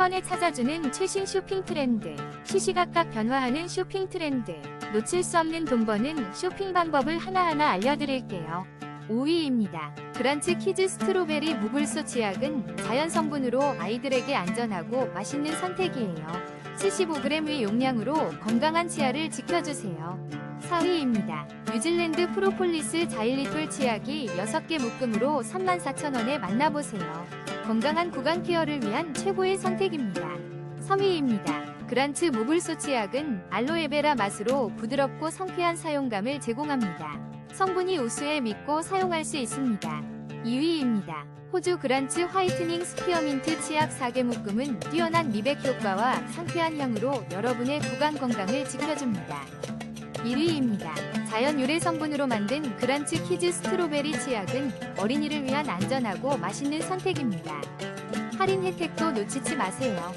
번에 찾아주는 최신 쇼핑 트렌드. 시시각각 변화하는 쇼핑 트렌드. 놓칠 수 없는 돈 버는 쇼핑 방법을 하나하나 알려드릴게요. 5위입니다. 그란츠 키즈 스트로베리 무불소 치약은 자연 성분으로 아이들에게 안전하고 맛있는 선택이에요. 75g의 용량으로 건강한 치아를 지켜주세요. 4위입니다. 뉴질랜드 프로폴리스 자일리톨 치약이 6개 묶음으로 34,000원에 만나보세요. 건강한 구강 케어를 위한 최고의 선택입니다. 3위입니다. 그란츠 무불소 치약은 알로에베라 맛으로 부드럽고 상쾌한 사용감을 제공합니다. 성분이 우수해 믿고 사용할 수 있습니다. 2위입니다. 호주 그란츠 화이트닝 스피어민트 치약 4개 묶음은 뛰어난 미백 효과와 상쾌한 향으로 여러분의 구강 건강을 지켜줍니다. 1위입니다. 자연 유래 성분으로 만든 그란츠 키즈 스트로베리 치약은 어린이를 위한 안전하고 맛있는 선택입니다. 할인 혜택도 놓치지 마세요.